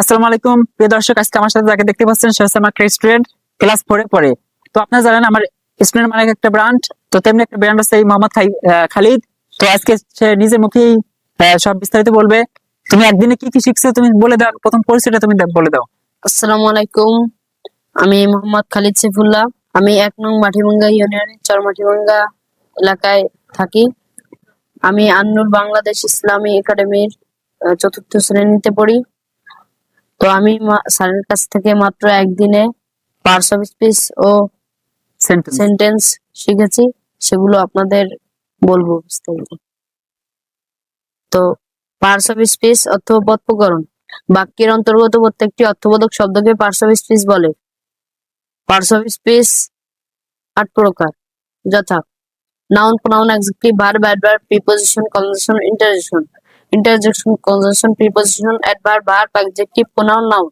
আসসালামু আলাইকুম। প্রিয় দর্শক, আজকে আমার সাথে যাকে দেখতে পাচ্ছেন, সে হচ্ছে আমার স্টুডেন্ট ক্লাস ফোরে পড়ে। তো আপনারা জানেন, আমার স্টুডেন্ট মানে একটা ব্র্যান্ড তো তেমনি একটা ব্র্যান্ড মোহাম্মদ খালিদ। তো আজকে সে নিজের মুখেই সব বিস্তারিত বলবে। তুমি একদিনে কি কি শিখছো, তুমি বলে দাও, প্রথম পরিচয়টা তুমি বলে দাও। আসসালামু আলাইকুম। আমি মোহাম্মদ খালিদ সেফুল্লাহ। আমি এক নং মাটিভাঙ্গা ইউনিয়নের চরমাটিভাঙ্গা এলাকায় থাকি। আমি আন্নুর বাংলাদেশ ইসলামী একাডেমির চতুর্থ শ্রেণীতে পড়ি। তো আমি স্যারের কাছ থেকে মাত্র একদিনে পার্টস অফ স্পিচ ও সেন্টেন্স সেন্টেন্স শিখেছি সেগুলো আপনাদের বলব বিস্তারিত। তো পার্টস অফ স্পিচ অর্থ প্রকরণ বাক্যের অন্তর্গত প্রত্যেকটি অর্থবোধক শব্দকে পার্টস অফ স্পিচ বলে। পার্টস অফ স্পিচ আট প্রকার। যথা noun pronoun adjective verb adverb preposition conjunction interjection interjection conjunction preposition adverb verb adjective pronoun noun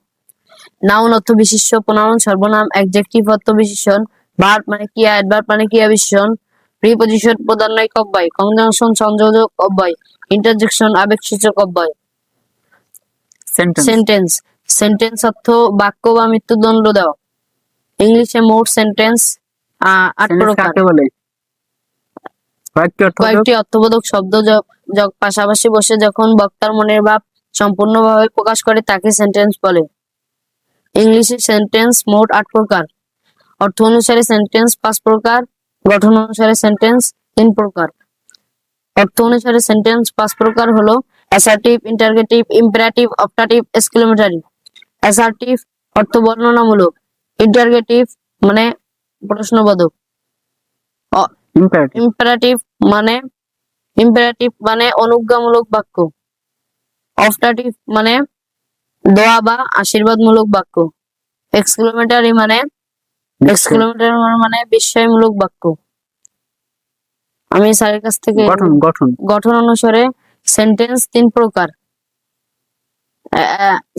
noun অর্থ বিশিষ্ট প্রোনাউন সর্বনাম অ্যাডজেক্টিভ অর্থ বিশেষণ। ভার্ব মানে ক্রিয়া অ্যাডভার্ব মানে ক্রিয়া বিশেষণ প্রিপোজিশন প্রধানয়িক অব্যয়। কনজাংশন সংযোজক অব্যয়। ইন্টারজেকশন আবেগসূচক অব্যয়। সেন্টেন্স সেন্টেন্স অর্থ বাক্য বা মৃত্যুদণ্ড দেওয়া। ইংলিশে মোট সেন্টেন্স আট প্রকার। কয়েকটি অর্থবোধক শব্দ য- পাশাপাশি বসে যখন বক্তার মনের ভাব সম্পূর্ণভাবে প্রকাশ করে তাকে সেন্টেন্স বলে। ইংলিশে সেন্টেন্স মোট আট প্রকার। অর্থ অনুসারে সেন্টেন্স পাঁচ প্রকার গঠন অনুসারে সেন্টেন্স তিন প্রকার। অর্থ অনুসারে সেন্টেন্স পাঁচ প্রকার হলো assertive interrogative imperative optative exclamatory assertive অর্থ বর্ণনামূলক। ইন্টারগেটিভ মানে প্রশ্নবোধক। ইম্পারেটিভ ইম্পারেটিভ মানে ইম্পারেটিভ মানে অনুজ্ঞামূলক বাক্য। অফটাটিভ মানে দোয়া বা আশীর্বাদমূলক বাক্য। এক্সক্লেমেটারি মানে এক্সক্লেমেটারি মানে বিস্ময়মূলক বাক্য। আমি স্যারের কাছ থেকে গঠন গঠন। গঠন অনুসারে সেন্টেন্স তিন প্রকার।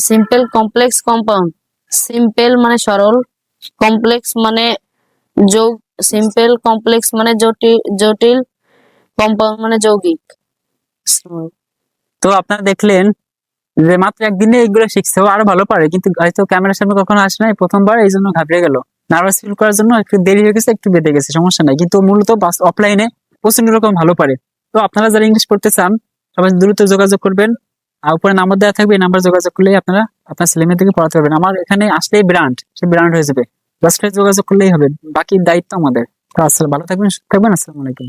সিম্পল কমপ্লেক্স কম্পাউন্ড সিম্পল মানে সরল কমপ্লেক্স মানে যোগ সিম্পল কমপ্লেক্স মানে জটিল জটিল কম্পাউন্ড মানে যৌগিক। তো আপনারা দেখলেন যে মাত্র একদিনে এইগুলো শিখছে। আরও ভালো পারে, কিন্তু হয়তো ক্যামেরার সামনে কখনো আসে নাই। প্রথমবার এই জন্য ঘাবড়ে গেল। নার্ভাস ফিল করার জন্য একটু দেরি হয়ে গেছে, একটু বেঁধে গেছে, সমস্যা নাই। কিন্তু মূলত অফলাইনে প্রচণ্ড রকম ভালো পারে। তো আপনারা যারা ইংলিশ পড়তে চান, সবাই দ্রুত যোগাযোগ করবেন। আর উপরে নাম্বার দেওয়া থাকবে, এই নাম্বার যোগাযোগ করলেই আপনারা আপনার ছেলে মেয়েদেরকে পড়াতে পারবেন। আমার এখানে আসলেই ব্র্যান্ড সে ব্র্যান্ড হয়ে যাবে। যোগাযোগ করলেই হবে। বাকি দায়িত্ব আমাদের। তো আসলে ভালো থাকবেন থাকবেন, আসসালামু আলাইকুম।